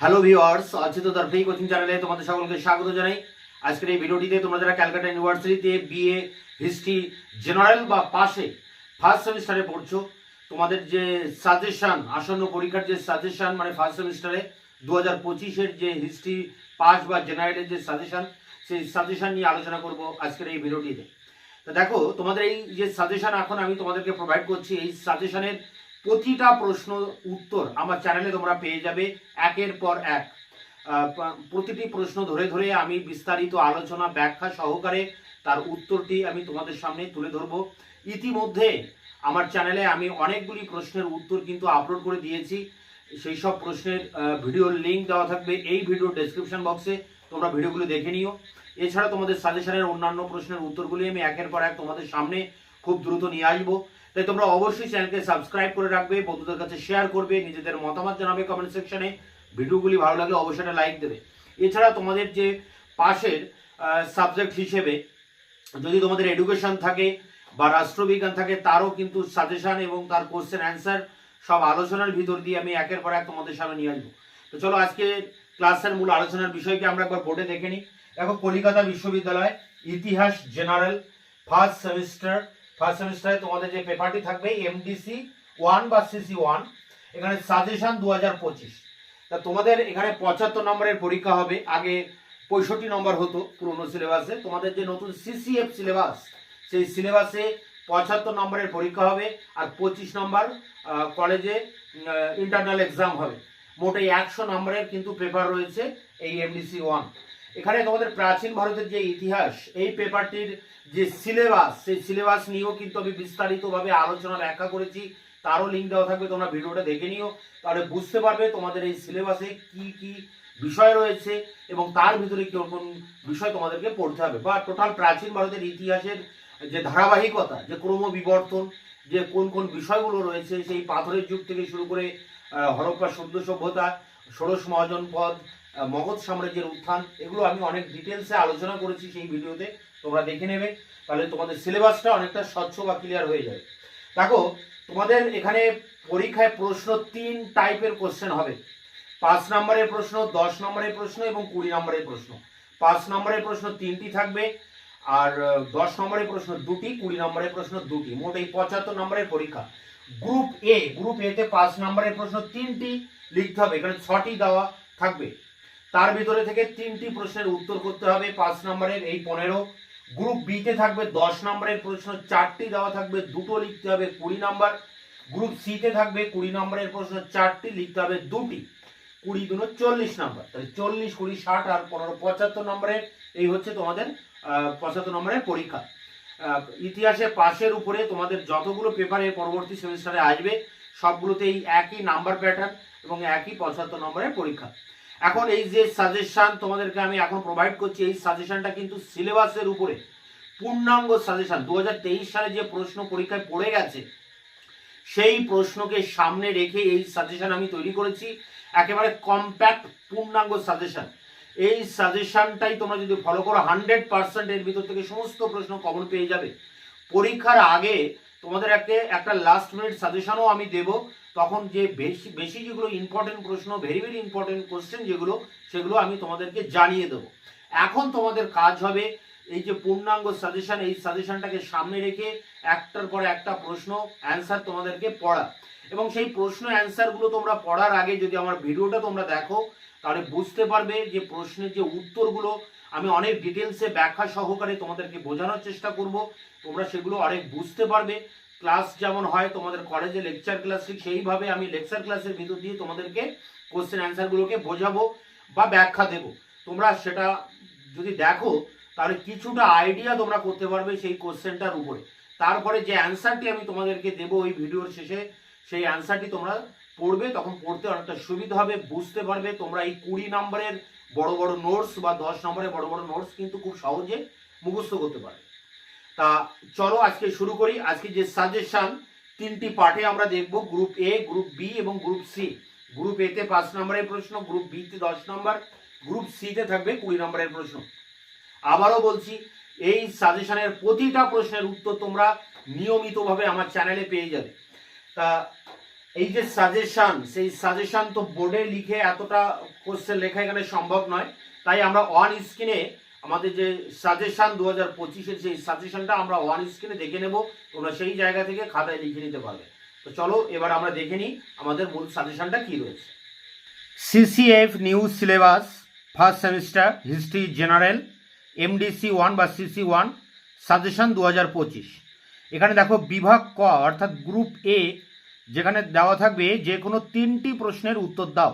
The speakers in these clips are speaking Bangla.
হ্যালো ভিউয়ার্স অচিত দর্পেই কোচিং চ্যানেলে তোমাদের সকলকে স্বাগত জানাই। আজকের এই ভিডিওটিতে তোমরা যারা ক্যালকাটা ইউনিভার্সিটিতে বিএ হিস্ট্রি জেনারেল বা পাশে ফার্স্ট সেমিস্টারে পড়ছো, তোমাদের যে সাজেশান আসন্ন পরীক্ষার যে সাজেশান মানে ফার্স্ট সেমিস্টারে দু হাজার পঁচিশের যে হিস্ট্রি পাস বা জেনারেলের যে সাজেশান সেই সাজেশান নিয়ে আলোচনা করব আজকের এই ভিডিওটিতে তো দেখো, তোমাদের এই যে সাজেশান এখন আমি তোমাদেরকে প্রোভাইড করছি, এই সাজেশনের প্রতিটা প্রশ্ন উত্তর আমার চ্যানেলে তোমরা পেয়ে যাবে একের পর এক। প্রতিটি প্রশ্ন ধরে ধরে আমি বিস্তারিত আলোচনা, ব্যাখ্যা সহকারে তার উত্তরটি আমি তোমাদের সামনে তুলে ধরবো। ইতিমধ্যে আমার চ্যানেলে আমি অনেকগুলি প্রশ্নের উত্তর কিন্তু আপলোড করে দিয়েছি। সেই সব প্রশ্নের ভিডিওর লিঙ্ক দেওয়া থাকবে এই ভিডিও ডেসক্রিপশন বক্সে তোমরা ভিডিওগুলো দেখে নিও। এছাড়া তোমাদের সাজেশনের অন্যান্য প্রশ্নের উত্তরগুলি আমি একের পর এক তোমাদের সামনে খুব দ্রুত নিয়ে আসব। তাই তোমরা অবশ্যই চ্যানেলকে সাবস্ক্রাইব করে রাখবে, বন্ধুদের কাছে শেয়ার করবে, নিজেদের মতামত জানাবে কমেন্ট সেকশনে ভিডিওগুলি ভালো লাগলে অবশ্যই একটা লাইক দেবে। এছাড়া তোমাদের যে পাশের সাবজেক্ট হিসেবে যদি তোমাদের এডুকেশন থাকে বা রাষ্ট্রবিজ্ঞান থাকে, তারও কিন্তু সাজেশন এবং তার কোশ্চেন অ্যান্সার সব আলোচনার ভিতর দিয়ে আমি একের পর এক তোমাদের সামনে নিয়ে আসব। তো চলো আজকে ক্লাসের মূল আলোচনার বিষয়কে আমরা একবার বোর্ডে দেখে নিই। দেখো, কলিকাতা বিশ্ববিদ্যালয় ইতিহাস জেনারেল ফার্স্ট সেমিস্টার ফার্স্ট সেমিস্টারে তোমাদের যে পেপারটি থাকবে এমডিসি ওয়ান বা সিসি ওয়ান এখানে সাজেশন দু হাজার পঁচিশ। তা তোমাদের এখানে পঁচাত্তর নম্বরের পরীক্ষা হবে, আগে পঁয়ষট্টি নম্বর হতো পুরনো সিলেবাসে। তোমাদের যে নতুন সিসিএফ সিলেবাস, সেই সিলেবাসে পঁচাত্তর নম্বরের পরীক্ষা হবে আর পঁচিশ নম্বর কলেজে ইন্টারনাল এক্সাম হবে। মোট একশো নম্বরের কিন্তু পেপার রয়েছে এই এমডিসি ওয়ান এখানে তোমাদের প্রাচীন ভারতের যে ইতিহাস, এই পেপারটির যে সিলেবাস সেই সিলেবাস নিয়েও কিন্তু আমি বিস্তারিতভাবে আলোচনা ব্যাখ্যা করেছি। তারও লিঙ্ক দেওয়া থাকবে, তোমরা ভিডিওটা দেখে নিও। তাহলে বুঝতে পারবে তোমাদের এই সিলেবাসে কি কি বিষয় রয়েছে এবং তার ভিতরে কোন কোন বিষয় তোমাদেরকে পড়তে হবে। বা টোটাল প্রাচীন ভারতের ইতিহাসের যে ধারাবাহিকতা, যে ক্রম বিবর্তন যে কোন কোন বিষয়গুলো রয়েছে, সেই পাথরের যুগ থেকে শুরু করে হরপ্পা সভ্য সভ্যতা, ষোড়শ মহাজন পদ মগধ সাম্রাজ্যের উত্থান, এগুলো আমি অনেক ডিটেলসে আলোচনা করেছি সেই ভিডিওতে, তোমরা দেখে নেবে। তাহলে তোমাদের সিলেবাসটা অনেকটা স্বচ্ছ বা ক্লিয়ার হয়ে যাবে। দেখো, তোমাদের এখানে পরীক্ষায় প্রশ্ন তিন টাইপের কোশ্চেন হবে। পাঁচ নম্বরের প্রশ্ন, দশ নম্বরের প্রশ্ন এবং কুড়ি নম্বরের প্রশ্ন। পাঁচ নম্বরের প্রশ্ন তিনটি থাকবে, আর দশ নম্বরের প্রশ্ন দুটি, কুড়ি নম্বরের প্রশ্ন দুটি। মোট এই পঁচাত্তর নম্বরের পরীক্ষা। গ্রুপ এ গ্রুপ এতে পাঁচ নম্বরের প্রশ্ন তিনটি লিখতে হবে। এখানে ছটি দেওয়া থাকবে। তার ভিতরে থেকে তিনটি প্রশ্নের উত্তর করতে হবে। পাঁচ নম্বরের এই পনেরো। গ্রুপ বিতে থাকবে দশ নম্বরের প্রশ্ন, চারটি দেওয়া থাকবে, দুটো লিখতে হবে কুড়ি নম্বর। গ্রুপ সিতে থাকবে কুড়ি নম্বরের প্রশ্ন, চারটি লিখতে হবে দুটি। কুড়ি দুটো চল্লিশ নম্বর। তাহলে চল্লিশ, কুড়ি, ষাট আর পনেরো পঁচাত্তর নম্বরের এই হচ্ছে তোমাদের পঁচাত্তর নম্বরের পরীক্ষা। ইতিহাসে পাশের উপরে তোমাদের যতগুলো পেপারে পরবর্তী সেমিস্টারে আসবে, সবগুলোতেই একই নাম্বার প্যাটার্ন এবং একই পঁচাত্তর নম্বরের পরীক্ষা। এখন এই যে সাজেশন তোমাদেরকে আমি এখন প্রোভাইড করছি, এই সাজেশনটা কিন্তু সিলেবাসের উপরে। পূর্ণাঙ্গ সাজেশন দু সালে যে প্রশ্ন পরীক্ষায় পড়ে গেছে, সেই প্রশ্নকে সামনে রেখে এই সাজেশন আমি তৈরি করেছি। একেবারে কম্প্যাক্ট পূর্ণাঙ্গ সাজেশন এই সাজেশনটাই তোমরা যদি ফলো করো হান্ড্রেড পার্সেন্ট এর ভিতর থেকে সমস্ত প্রশ্ন কমন পেয়ে যাবে। পরীক্ষার আগে তোমাদের একটা একটা লাস্ট মিনিট সাজেশনও আমি দেব। তখন যে বেশি বেশি যেগুলো ইম্পর্টেন্ট প্রশ্ন ভেরি ভেরি ইম্পর্টেন্ট কোশ্চেন যেগুলো, সেগুলো আমি তোমাদেরকে জানিয়ে দেবো। এখন তোমাদের কাজ হবে এই যে পূর্ণাঙ্গ সাজেশন এই সাজেশনটাকে সামনে রেখে একটার পর একটা প্রশ্ন অ্যান্সার তোমাদেরকে পড়া। এবং সেই প্রশ্ন অ্যান্সারগুলো তোমরা পড়ার আগে যদি আমার ভিডিওটা তোমরা দেখো, তাহলে বুঝতে পারবে যে প্রশ্নের যে উত্তরগুলো আমি অনেক ডিটেলসে ব্যাখ্যা সহকারে তোমাদেরকে বোঝানোর চেষ্টা করব। তোমরা সেগুলো অনেক বুঝতে পারবে। ক্লাস যেমন হয়, তোমাদের কলেজে লেকচার ক্লাস ঠিক সেইভাবে আমি লেকচার ক্লাসের ভিতর দিয়ে তোমাদেরকে কোশ্চেন অ্যান্সারগুলোকে বোঝাবো বা ব্যাখ্যা দেব। তোমরা সেটা যদি দেখো, তাহলে কিছুটা আইডিয়া তোমরা করতে পারবে সেই কোশ্চেনটার উপরে। তারপরে যে অ্যান্সারটি আমি তোমাদেরকে দেবো ওই ভিডিওর শেষে, সেই অ্যান্সারটি তোমরা পড়বে। তখন পড়তে অনেকটা সুবিধা হবে, বুঝতে পারবে তোমরা এই কুড়ি নম্বরের বড় বড় নোটস বা দশ নম্বরের বড় বড় নোটস কিন্তু খুব সহজে মুখস্থ করতে পারবে তা চলো আজকে শুরু করি। আজকে যে সাজেশন তিনটি পার্টে আমরা দেখব গ্রুপ এ গ্রুপ বি এবং গ্রুপ সি গ্রুপ এতে পাঁচ নম্বরের প্রশ্ন গ্রুপ বিতে দশ নম্বর গ্রুপ সিতে থাকবে কুড়ি নম্বরের প্রশ্ন। আবারও বলছি, এই সাজেশনের প্রতিটা প্রশ্নের উত্তর তোমরা নিয়মিতভাবে আমার চ্যানেলে পেয়ে যাবে। তা এই যে সাজেশন সেই সাজেশন তো বোর্ডে লিখে এতটা কোশ্চেন লেখা এখানে সম্ভব নয়। তাই আমরা ওয়ান স্ক্রিনে আমাদের যে সাজেশন দু হাজার পঁচিশের সেই সাজেশনটা আমরা ওয়ান স্ক্রিনে দেখে নেব। তোমরা সেই জায়গা থেকে খাতায় লিখে নিতে পারবে। তো চলো, এবার আমরা দেখে নিই আমাদের মূল সাজেশনটা কি রয়েছে। CCF new syllabus first semester history general MDC one বা সিসি ওয়ান সাজেশন দু হাজার পঁচিশ। এখানে দেখো বিভাগ ক, অর্থাৎ গ্রুপ এ যেখানে দেওয়া থাকবে যে কোনো তিনটি প্রশ্নের উত্তর দাও।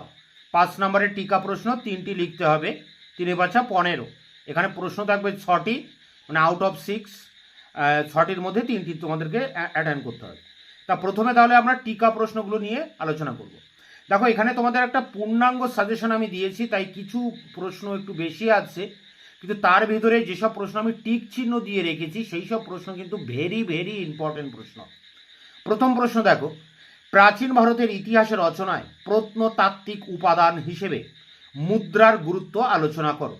পাঁচ নম্বরের টিকা প্রশ্ন, তিনটি লিখতে হবে, তিনে পাঁচা পনেরো। এখানে প্রশ্ন থাকবে ছটি মানে আউট অফ সিক্স ছটির মধ্যে তিনটি তোমাদেরকে অ্যাটেন্ড করতে হবে। তা প্রথমে তাহলে আমরা টিকা প্রশ্নগুলো নিয়ে আলোচনা করব। দেখো, এখানে তোমাদের একটা পূর্ণাঙ্গ সাজেশন আমি দিয়েছি, তাই কিছু প্রশ্ন একটু বেশি আছে, কিন্তু তার ভিতরে যেসব প্রশ্ন আমি টিক চিহ্ন দিয়ে রেখেছি, সেই সব প্রশ্ন কিন্তু ভেরি ভেরি ইম্পর্টেন্ট প্রশ্ন। প্রথম প্রশ্ন দেখো প্রাচীন ভারতের ইতিহাসের রচনায় প্রত্নতাত্ত্বিক উপাদান হিসেবে মুদ্রার গুরুত্ব আলোচনা করো।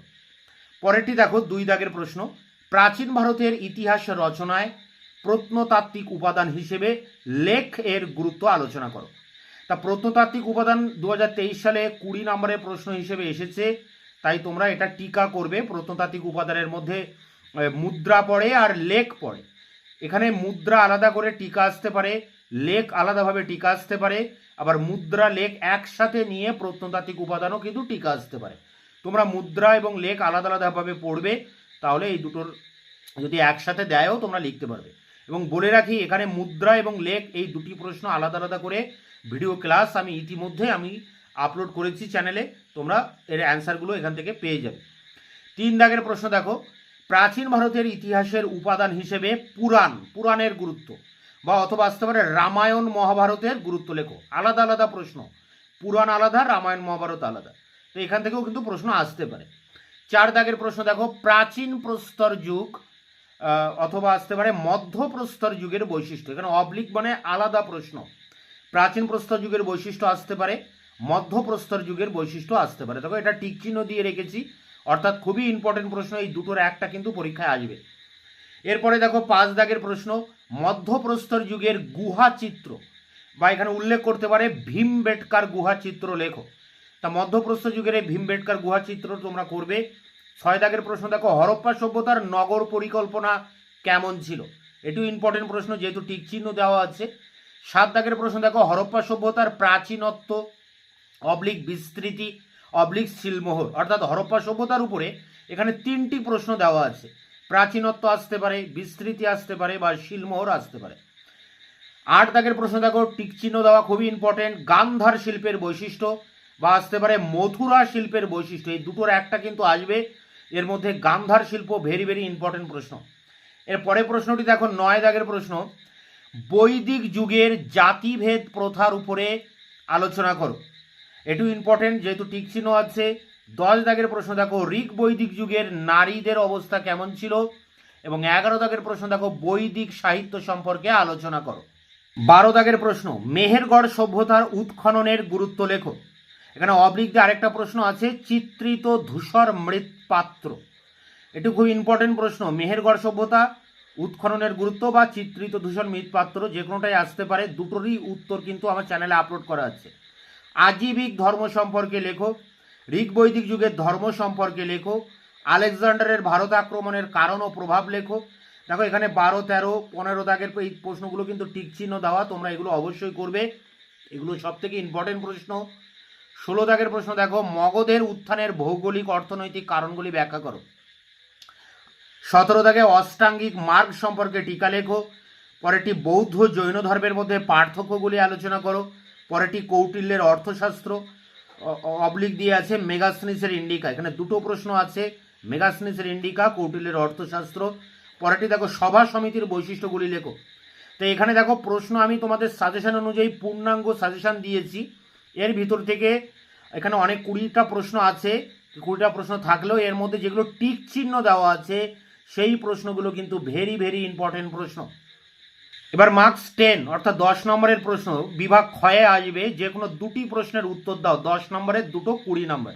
পরেরটি দেখো, দুই দাগের প্রশ্ন। প্রাচীন ভারতের ইতিহাস রচনায় প্রত্নতাত্ত্বিক উপাদান হিসেবে লেখ এর গুরুত্ব আলোচনা করো। তা প্রত্নতাত্ত্বিক উপাদান দু হাজার তেইশ সালে কুড়ি নম্বরের প্রশ্ন হিসেবে এসেছে, তাই তোমরা এটা টিকা করবে, প্রত্নতাত্ত্বিক উপাদানের মধ্যে মুদ্রা পড়ে আর লেখ পড়ে। এখানে মুদ্রা আলাদা করে টিকা আসতে পারে লেখ আলাদাভাবে টিকা আসতে পারে, আবার মুদ্রা লেখ একসাথে নিয়ে প্রত্নতাত্ত্বিক উপাদানও কিন্তু টিকা আসতে পারে। তোমরা মুদ্রা এবং লেখ আলাদা আলাদাভাবে পড়বে, তাহলে এই দুটোর যদি একসাথে দেয়ও তোমরা লিখতে পারবে। এবং বলে রাখি, এখানে মুদ্রা এবং লেখ এই দুটি প্রশ্ন আলাদা আলাদা করে ভিডিও ক্লাস আমি ইতিমধ্যে আমি আপলোড করেছি চ্যানেলে, তোমরা এর অ্যান্সারগুলো এখান থেকে পেয়ে যাবে। তিন দাগের প্রশ্ন দেখো, প্রাচীন ভারতের ইতিহাসের উপাদান হিসেবে পুরাণ, পুরাণের গুরুত্ব। বা অথবা আসতে পারে রামায়ণ মহাভারতের গুরুত্ব লেখো আলাদা আলাদা প্রশ্ন। পুরাণ আলাদা, রামায়ণ মহাভারত আলাদা। তো এখান থেকেও কিন্তু প্রশ্ন আসতে পারে। চার দাগের প্রশ্ন, দেখো, প্রাচীন প্রস্তর যুগ অথবা আসতে পারে মধ্য প্রস্তর যুগের বৈশিষ্ট্য। এখানে অবলিক মানে আলাদা প্রশ্ন। প্রাচীন প্রস্তর যুগের বৈশিষ্ট্য আসতে পারে, মধ্য প্রস্তর যুগের বৈশিষ্ট্য আসতে পারে। দেখো, এটা টিক চিহ্ন দিয়ে রেখেছি। অর্থাৎ খুবই ইম্পর্টেন্ট প্রশ্ন, এই দুটোর একটা কিন্তু পরীক্ষায় আসবে। এরপরে দেখো পাঁচ দাগের প্রশ্ন, মধ্যপ্রস্তর যুগের গুহা চিত্র, বা এখানে উল্লেখ করতে পারে ভীমবেটকার গুহা চিত্র লেখো। তা মধ্যপ্রস্তর যুগের এই ভীমবেটকার গুহা চিত্র তোমরা করবে। ছয় দাগের প্রশ্ন দেখো, হরপ্পা সভ্যতার নগর পরিকল্পনা কেমন ছিল? এটিও ইম্পর্টেন্ট প্রশ্ন, যেহেতু টিক চিহ্ন দেওয়া আছে। সাত দাগের প্রশ্ন দেখো, হরপ্পা সভ্যতার প্রাচীনত্ব, অবলিক বিস্তৃতি, অবলিক শিলমোহর। অর্থাৎ হরপ্পা সভ্যতার উপরে এখানে তিনটি প্রশ্ন দেওয়া আছে। প্রাচীনত্ব আসতে পারে, বিস্তৃতি আসতে পারে বা শিলমোহর আসতে পারে। আট দাগের প্রশ্ন, দেখো টিকচিহ্ন দেওয়া খুবই ইম্পর্টেন্ট গান্ধার শিল্পের বৈশিষ্ট্য বা আসতে পারে মথুরা শিল্পের বৈশিষ্ট্য। এই দুটোর একটা কিন্তু আসবে। এর মধ্যে গান্ধার শিল্প ভেরি ভেরি ইম্পর্টেন্ট প্রশ্ন। এর পরের প্রশ্নটি, দেখো, নয় দাগের প্রশ্ন। বৈদিক যুগের জাতিভেদ প্রথার উপরে আলোচনা করো। এটু ইম্পর্টেন্ট যেহেতু টিকচিহ্ন আছে দশ দাগের প্রশ্ন দেখো, ঋক বৈদিক যুগের নারীদের অবস্থা কেমন ছিল? এবং এগারো দাগের প্রশ্ন দেখো, বৈদিক সাহিত্য সম্পর্কে আলোচনা করো। বারো দাগের প্রশ্ন, মেহেরগড় সভ্যতার উৎখননের গুরুত্ব লেখো। এখানে অবলিক দিয়ে আরেকটা প্রশ্ন আছে, চিত্রিত ধূসর মৃৎপাত্র। এটি খুব ইম্পর্টেন্ট প্রশ্ন, মেহেরগড় সভ্যতা, উৎখননের গুরুত্ব বা চিত্রিত ধূসর মৃৎপাত্র যে কোনোটাই আসতে পারে, দুটোরই উত্তর কিন্তু আমার চ্যানেলে আপলোড করা আছে। আজীবিক ধর্ম সম্পর্কে লেখো ঋক বৈদিক যুগের ধর্ম সম্পর্কে লেখো, আলেকজান্ডারের ভারত আক্রমণের কারণ ও প্রভাব লেখো। দেখো, এখানে বারো, তেরো, পনেরো দাগের এই প্রশ্নগুলো কিন্তু টিক চিহ্ন দেওয়া, তোমরা এগুলো অবশ্যই করবে। এগুলো সব থেকে ইম্পর্টেন্ট প্রশ্ন। ষোলো দাগের প্রশ্ন দেখো, মগধের উত্থানের ভৌগোলিক অর্থনৈতিক কারণগুলি ব্যাখ্যা করো। সতেরো দাগে অষ্টাঙ্গিক মার্গ সম্পর্কে টিকা লেখো, পরেরটি বৌদ্ধ জৈন ধর্মের মধ্যে পার্থক্যগুলি আলোচনা করো, পরেরটি কৌটিল্যের অর্থশাস্ত্র অবলিক দিয়ে আছে মেগাসনিসের ইন্ডিকা। এখানে দুটো প্রশ্ন আছে, মেগাসনিসের ইন্ডিকা, কৌটিল্যের অর্থশাস্ত্র। পরেরটি দেখো, সভা সমিতির বৈশিষ্ট্যগুলি লেখো। তো এখানে দেখো, প্রশ্ন আমি তোমাদের সাজেশন অনুযায়ী পূর্ণাঙ্গ সাজেশন দিয়েছি। এর ভিতর থেকে এখানে অনেক কুড়িটা প্রশ্ন আছে, কুড়িটা প্রশ্ন থাকলেও এর মধ্যে যেগুলো টিক চিহ্ন দেওয়া আছে, সেই প্রশ্নগুলো কিন্তু ভেরি ভেরি ইম্পর্টেন্ট প্রশ্ন। এবার মার্কস টেন অর্থাৎ দশ নম্বরের প্রশ্ন, বিভাগ ক্ষয়ে আসবে যে কোনো দুটি প্রশ্নের উত্তর দাও, দশ নম্বরের দুটো কুড়ি নম্বর।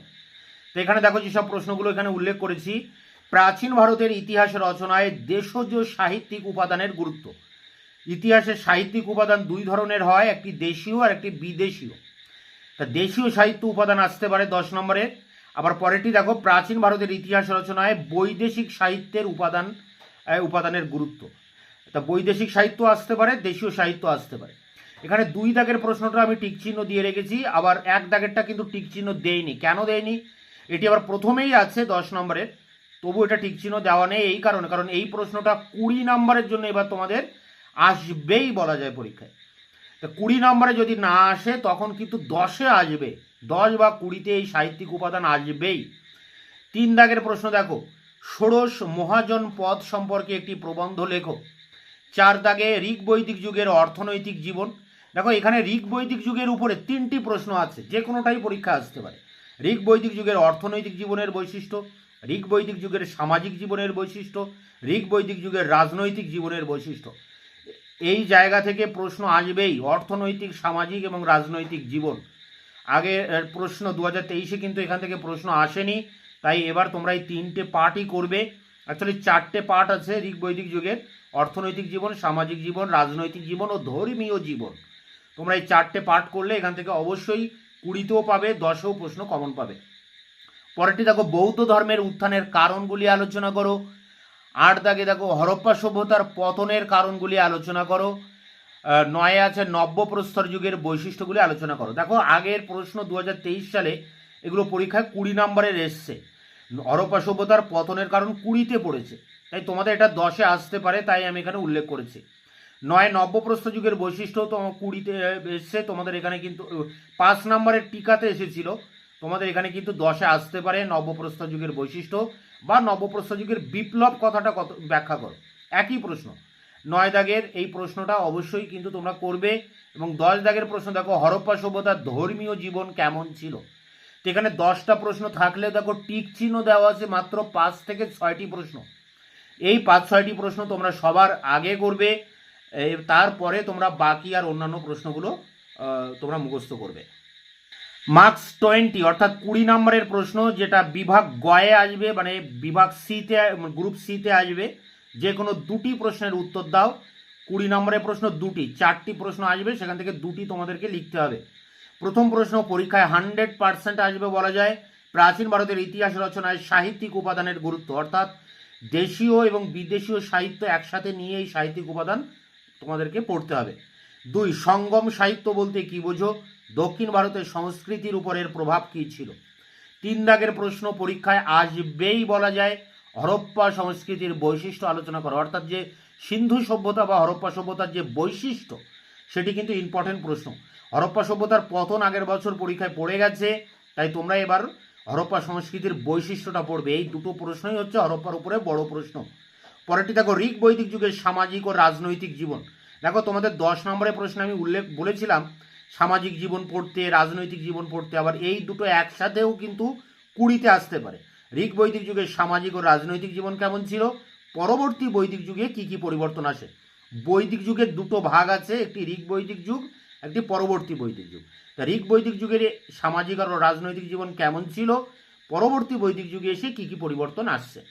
তো এখানে দেখো যেসব প্রশ্নগুলো এখানে উল্লেখ করেছি, প্রাচীন ভারতের ইতিহাস রচনায় দেশজ সাহিত্যিক উপাদানের গুরুত্ব। ইতিহাসে সাহিত্যিক উপাদান দুই ধরনের হয়, একটি দেশীয় আর একটি বিদেশীয়। তা দেশীয় সাহিত্য উপাদান আসতে পারে দশ নম্বরে। আবার পরেরটি দেখো, প্রাচীন ভারতের ইতিহাস রচনায় বৈদেশিক সাহিত্যের উপাদান উপাদানের গুরুত্ব। তা বৈদেশিক সাহিত্য আসতে পারে, দেশীয় সাহিত্য আসতে পারে। এখানে দুই দাগের প্রশ্নটা আমি টিক চিহ্ন দিয়ে রেখেছি, আবার এক দাগেরটা কিন্তু টিক চিহ্ন দেয়নি কেন দেয়নি এটি আবার প্রথমেই আছে দশ নম্বরের তবু এটা টিক চিহ্ন দেওয়া নেই এই কারণে, কারণ এই প্রশ্নটা কুড়ি নম্বরের জন্য এবার তোমাদের আসবেই বলা যায় পরীক্ষায়। তা কুড়ি নম্বরে যদি না আসে, তখন কিন্তু দশে আসবে। দশ বা কুড়িতে এই সাহিত্যিক উপাদান আসবেই। তিন দাগের প্রশ্ন দেখো, ষোড়শ মহাজন পদ সম্পর্কে একটি প্রবন্ধ লেখো। চার দাগে ঋগ বৈদিক যুগের অর্থনৈতিক জীবন। দেখো, এখানে ঋগ বৈদিক যুগের উপরে তিনটি প্রশ্ন আছে, যে কোনোটাই পরীক্ষা আসতে পারে। ঋগ বৈদিক যুগের অর্থনৈতিক জীবনের বৈশিষ্ট্য ঋগ বৈদিক যুগের সামাজিক জীবনের বৈশিষ্ট্য ঋগ বৈদিক যুগের রাজনৈতিক জীবনের বৈশিষ্ট্য। এই জায়গা থেকে প্রশ্ন আসবেই, অর্থনৈতিক, সামাজিক এবং রাজনৈতিক জীবন। আগে প্রশ্ন দু হাজার তেইশে কিন্তু এখান থেকে প্রশ্ন আসেনি, তাই এবার তোমরা এই তিনটে পার্টই করবে। অ্যাকচুয়ালি চারটে পার্ট আছে ঋগ বৈদিক যুগের। অর্থনৈতিক জীবন, সামাজিক জীবন, রাজনৈতিক জীবন ও ধর্মীয় জীবন। তোমরা এই চারটে পার্ট করলে এখান থেকে অবশ্যই কুড়িতেও পাবে, দশেও প্রশ্ন কমন পাবে। পরেরটি দেখো, বৌদ্ধ ধর্মের উত্থানের কারণগুলি আলোচনা করো। আট দাগে দেখো, হরপ্পা সভ্যতার পতনের কারণগুলি আলোচনা করো। নয়ে আছে, নব্যপ্রস্তর যুগের বৈশিষ্ট্যগুলি আলোচনা করো। দেখো, আগের প্রশ্ন দু হাজার তেইশ সালে এগুলো পরীক্ষায় কুড়ি নম্বরের এসছে। হরপ্পা সভ্যতার পতনের কারণ কুড়িতে পড়েছে। তাই তোমাদের এটা দশে আসতে পারে, তাই আমি এখানে উল্লেখ করেছি। নয় নব্যপ্রস্তর যুগের বৈশিষ্ট্য তো কুড়িতে এসছে, তোমাদের এখানে কিন্তু পাঁচ নম্বরের টিকাতে এসেছিল। তোমাদের এখানে কিন্তু দশে আসতে পারে নব্যপ্রস্তর যুগের বৈশিষ্ট্য বা নবপ্রস্তর যুগের বিপ্লব কথাটা কত, ব্যাখ্যা করো। একই প্রশ্ন। নয় দাগের এই প্রশ্নটা অবশ্যই কিন্তু তোমরা করবে এবং দশ দাগের প্রশ্ন, দেখো, হরপ্পা সভ্যতার ধর্মীয় জীবন কেমন ছিল? তো এখানে দশটা প্রশ্ন থাকলে, দেখো, টিক চিহ্ন দেওয়া আছে মাত্র পাঁচ থেকে ছয়টি প্রশ্ন। এই পাঁচ, ছয়টি প্রশ্ন তোমরা সবার আগে করবে তারপরে তোমরা বাকি আর অন্যান্য প্রশ্নগুলো তোমরা মুখস্থ করবে। মার্কস টোয়েন্টি অর্থাৎ কুড়ি নম্বরের প্রশ্ন, যেটা বিভাগ গয়ে আসবে মানে বিভাগ সিতে গ্রুপ সিতে আসবে, যে কোনো দুটি প্রশ্নের উত্তর দাও। কুড়ি নম্বরের প্রশ্ন দুটি, চারটি প্রশ্ন আসবে, সেখান থেকে দুটি তোমাদেরকে লিখতে হবে। প্রথম প্রশ্ন, পরীক্ষায় হান্ড্রেড পার্সেন্ট আসবে বলা যায়। প্রাচীন ভারতের ইতিহাস রচনায় সাহিত্যিক উপাদানের গুরুত্ব, অর্থাৎ দেশীয় এবং বিদেশীয় সাহিত্য একসাথে নিয়ে এই সাহিত্যিক উপাদান তোমাদেরকে পড়তে হবে। দুই, সঙ্গম সাহিত্য বলতে কি বোঝো? দক্ষিণ ভারতের সংস্কৃতির উপরের প্রভাব কী ছিল? তিন দাগের প্রশ্ন পরীক্ষায় আসবেই বলা যায়, হরপ্পা সংস্কৃতির বৈশিষ্ট্য আলোচনা করো। অর্থাৎ যে সিন্ধু সভ্যতা বা হরপ্পা সভ্যতার যে বৈশিষ্ট্য, সেটি কিন্তু ইম্পর্টেন্ট প্রশ্ন। হরপ্পা সভ্যতার পতন আগের বছর পরীক্ষায় পড়ে গেছে, তাই তোমরা এবার হরপ্পা সংস্কৃতির বৈশিষ্ট্যটা পড়বে। এই দুটো প্রশ্নই হচ্ছে হরপ্পার উপরে বড় প্রশ্ন। পরেরটি দেখো, ঋগ বৈদিক যুগের সামাজিক ও রাজনৈতিক জীবন। দেখো, তোমাদের দশ নম্বরের প্রশ্ন আমি উল্লেখ বলেছিলাম, সামাজিক জীবন পড়তে, রাজনৈতিক জীবন পড়তে, আবার এই দুটো একসাথেও কিন্তু কুড়িতে আসতে পারে। ঋগ বৈদিক যুগের সামাজিক ও রাজনৈতিক জীবন কেমন ছিল? পরবর্তী বৈদিক যুগে কি কি পরিবর্তন আসে? বৈদিক যুগের দুটো ভাগ আছে, একটি ঋগ বৈদিক যুগ একটি পরবর্তী বৈদিক যুগ। তা ঋগ বৈদিক যুগের সামাজিক আর রাজনৈতিক জীবন কেমন ছিল? পরবর্তী বৈদিক যুগে এসে কি কি পরিবর্তন আসছে?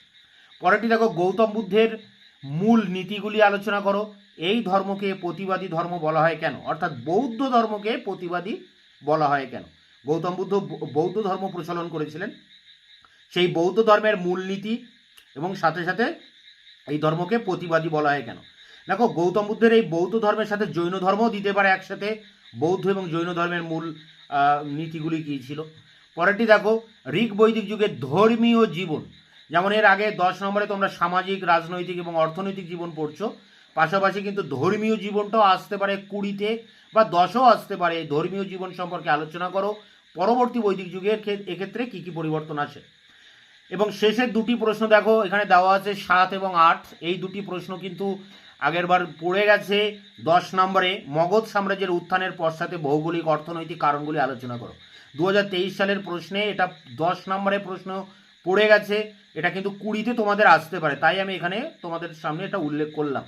পরেরটি দেখো, গৌতম বুদ্ধের মূল নীতিগুলি আলোচনা করো। এই ধর্মকে প্রতিবাদী ধর্ম বলা হয় কেন? অর্থাৎ বৌদ্ধ ধর্মকে প্রতিবাদী বলা হয় কেন? গৌতম বুদ্ধ বৌদ্ধ ধর্ম প্রচলন করেছিলেন। সেই বৌদ্ধ ধর্মের মূলনীতি এবং সাথে সাথে এই ধর্মকে প্রতিবাদী বলা হয় কেন? দেখো, গৌতম বুদ্ধের এই বৌদ্ধ ধর্মের সাথে জৈন ধর্মও দিতে পারে একসাথে। বৌদ্ধ এবং জৈন ধর্মের মূল নীতিগুলি কী ছিল? পরেরটি দেখো ঋগ বৈদিক যুগের ধর্মীয় জীবন, যেমন এর আগে দশ নম্বরে তোমরা সামাজিক, রাজনৈতিক এবং অর্থনৈতিক জীবন পড়ছো, পাশাপাশি কিন্তু ধর্মীয় জীবনটাও আসতে পারে কুড়িতে বা দশও আসতে পারে। ধর্মীয় জীবন সম্পর্কে আলোচনা করো, পরবর্তী বৈদিক যুগের এক্ষেত্রে কী কী পরিবর্তন আসে এবং শেষের দুটি প্রশ্ন দেখো, এখানে দেওয়া আছে সাত এবং আট, এই দুটি প্রশ্ন কিন্তু আগেরবার পড়ে গেছে দশ নম্বরে, মগধ সাম্রাজ্যের উত্থানের পশ্চাতে ভৌগোলিক অর্থনৈতিক কারণগুলি আলোচনা করো। দু হাজার তেইশ সালের প্রশ্নে এটা দশ নম্বরে প্রশ্ন পড়ে গেছে, এটা কিন্তু কুড়িতে তোমাদের আসতে পারে, তাই আমি এখানে তোমাদের সামনে এটা উল্লেখ করলাম।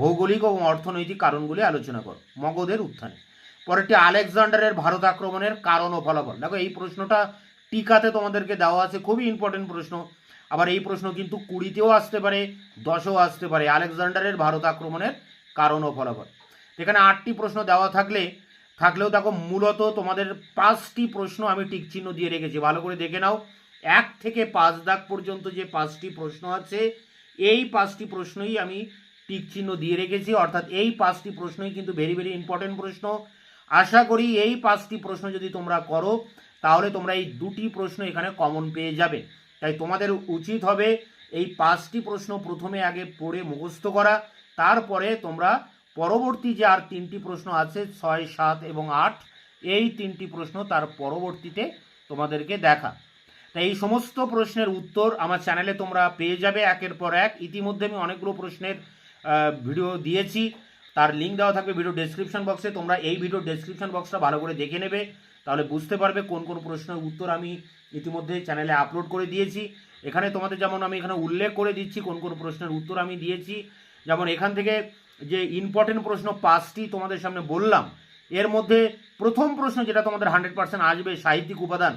ভৌগোলিক এবং অর্থনৈতিক কারণগুলি আলোচনা করো, মগধের উত্থানে। পরেরটি, আলেকজান্ডারের ভারত আক্রমণের কারণ ও ফলাফল। দেখো, এই প্রশ্নটা টিকাতে তোমাদেরকে দেওয়া আছে, খুবই ইম্পর্টেন্ট প্রশ্ন। আবার এই প্রশ্ন কিন্তু কুড়িতেও আসতে পারে, দশেও আসতে পারে। আলেকজান্ডারের ভারত আক্রমণের কারণ ও ফলাফল। এখানে আটটি প্রশ্ন দেওয়া থাকলে, থাকলেও দেখো মূলত তোমাদের পাঁচটি প্রশ্ন আমি টিক চিহ্ন দিয়ে রেখেছি। ভালো করে দেখে নাও। এক থেকে পাঁচ দাগ পর্যন্ত যে পাঁচটি প্রশ্ন আছে, এই পাঁচটি প্রশ্নই আমি টিক চিহ্ন দিয়ে রেখেছি। অর্থাৎ এই পাঁচটি প্রশ্নই কিন্তু ভেরি ভেরি ইম্পর্টেন্ট প্রশ্ন। আশা করি এই পাঁচটি প্রশ্ন যদি তোমরা করো, তাহলে তোমরা এই দুটি প্রশ্ন এখানে কমন পেয়ে যাবে। তাই তোমাদের উচিত হবে এই পাঁচটি প্রশ্ন প্রথমে আগে পড়ে মুখস্থ করা, তারপরে তোমরা পরবর্তী যে আর তিনটি প্রশ্ন আছে, ছয়, সাত এবং আট, এই তিনটি প্রশ্ন তার পরবর্তীতে তোমাদেরকে দেখা। তাই এই সমস্ত প্রশ্নের উত্তর আমার চ্যানেলে তোমরা পেয়ে যাবে একের পর এক। ইতিমধ্যে আমি অনেকগুলো প্রশ্নের ভিডিও দিয়েছি। তার লিঙ্ক দেওয়া থাকবে ভিডিও ডেসক্রিপশন বক্সে তোমরা এই ভিডিও ডেসক্রিপশন বক্সটা ভালো করে দেখে নেবে। তাহলে বুঝতে পারবে কোন কোন প্রশ্নের উত্তর আমি ইতিমধ্যে চ্যানেলে আপলোড করে দিয়েছি। এখানে তোমাদের যেমন আমি এখানে উল্লেখ করে দিচ্ছি কোন কোন প্রশ্নের উত্তর আমি দিয়েছি। যেমন এখান থেকে যে ইম্পর্টেন্ট প্রশ্ন পাঁচটি তোমাদের সামনে বললাম, এর মধ্যে প্রথম প্রশ্ন যেটা তোমাদের হান্ড্রেড পার্সেন্ট আসবে সাহিত্যিক উপাদান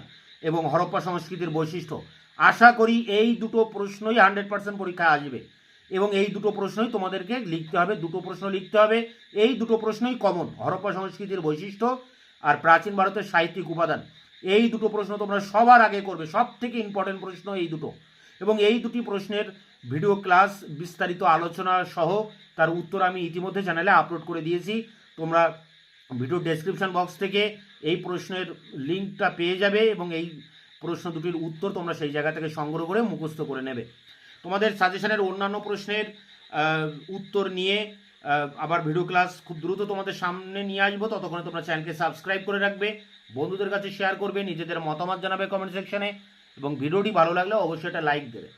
এবং হরপ্পা সংস্কৃতির বৈশিষ্ট্য। আশা করি এই দুটো প্রশ্নই হান্ড্রেড পার্সেন্ট পরীক্ষায় আসবে এবং এই দুটো প্রশ্নই তোমাদেরকে লিখতে হবে, দুটো প্রশ্ন লিখতে হবে। এই দুটো প্রশ্নই কমন হরপ্পা সংস্কৃতির বৈশিষ্ট্য আর প্রাচীন ভারতের সাহিত্যিক উপাদান। এই দুটো প্রশ্ন তোমরা সবার আগে করবে। সব থেকে ইম্পর্টেন্ট প্রশ্ন এই দুটো। এবং এই দুটি প্রশ্নের ভিডিও ক্লাস বিস্তারিত আলোচনা সহ তার উত্তর আমি ইতিমধ্যে চ্যানেলে আপলোড করে দিয়েছি। তোমরা ভিডিও ডেসক্রিপশন বক্স থেকে এই প্রশ্নের লিঙ্কটা পেয়ে যাবে এবং এই প্রশ্ন দুটির উত্তর তোমরা সেই জায়গা থেকে সংগ্রহ করে মুখস্থ করে নেবে। তোমাদের সাজেশনের অন্যান্য প্রশ্নের উত্তর নিয়ে আবার ভিডিও ক্লাস খুব দ্রুত তোমাদের সামনে নিয়ে আসব। ততক্ষণে তোমরা চ্যানেলকে সাবস্ক্রাইব করে রাখবে। বন্ধুদের কাছে শেয়ার করবে, নিজেদের মতামত জানাবে কমেন্ট সেকশনে এবং ভিডিওটি ভালো লাগলে অবশ্যই একটা লাইক দেবে।